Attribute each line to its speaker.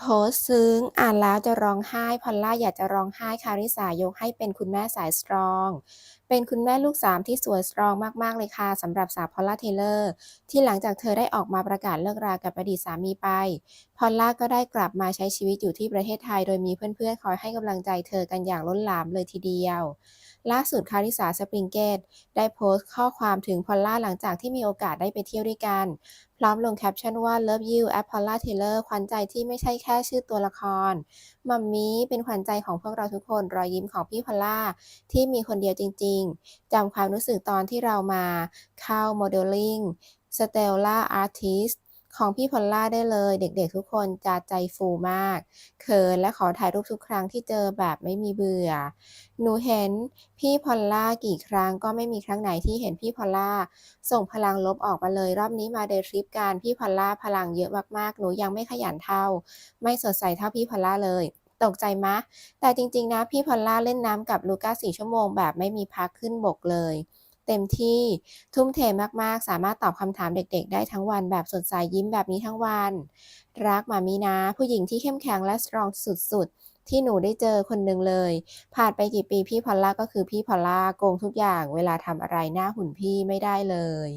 Speaker 1: โพสซึ้งอ่านแล้วจะร้องไห้ พอลล่าอยากจะร้องไห้คาริสายกให้เป็นคุณแม่สายสตรอง เป็นคุณแม่ลูกสามที่สวยสตรองมาก ๆ เลยค่ะสำหรับสาวพอลล่าเทเลอร์ ที่หลังจากเธอได้ออกมาประกาศเลิกรากับอดีตสามีไป พอลล่าก็ได้กลับมาใช้ชีวิตอยู่ที่ประเทศไทย โดยมีเพื่อนๆคอยให้กำลังใจเธอกันอย่างล้นหลามเลยทีเดียวล่าสุดคาริสาสปริงเกตได้โพสต์ข้อความถึงพอลล่าหลังจากที่มีโอกาสได้ไปเที่ยวด้วยกัน พร้อมลงแคปชั่นว่า Love you at Paula Taylor ขวัญใจที่ไม่ใช่แค่ชื่อตัวละคร มัมมี่เป็นขวัญใจของพวกเราทุกคนรอยยิ้มของพี่พอลล่าที่มีคนเดียวจริง ๆจำความรู้สึกตอนที่เรามาเข้า Modeling Stella Artist ของพี่พอลล่าได้เลย เด็กๆทุกคนจะใจฟูมากเขินและขอถ่ายรูปทุกครั้งที่เจอแบบไม่มีเบื่อ หนูเห็นพี่พอลล่ากี่ครั้งก็ไม่มีครั้งไหนที่เห็นพี่พอลล่าส่งพลังลบออกมาเลยรอบนี้มาเดทริปกันพี่พอลล่าพลังเยอะมากๆ หนูยังไม่ขยันเท่า ไม่สดใสเท่าพี่พอลล่าเลยตกใจมะ แต่จริงๆนะพี่พอลล่าเล่นน้ำกับลูก้า4ชั่วโมงแบบไม่มีพักขึ้นบกเลย เต็มที่ทุ่มเทมากๆ สามารถตอบคำถามเด็กๆ ได้ทั้งวันแบบสดใสยิ้มแบบนี้ทั้งวัน รักหมามีนะ ผู้หญิงที่เข้มแข็งและสตรองสุดๆ ที่หนูได้เจอคนหนึ่งเลย ผ่านไปกี่ปีพี่พอลล่าก็คือพี่พอลล่าโกงทุกอย่าง เวลาทำอะไรหน้าหุ่นพี่ไม่ได้เลย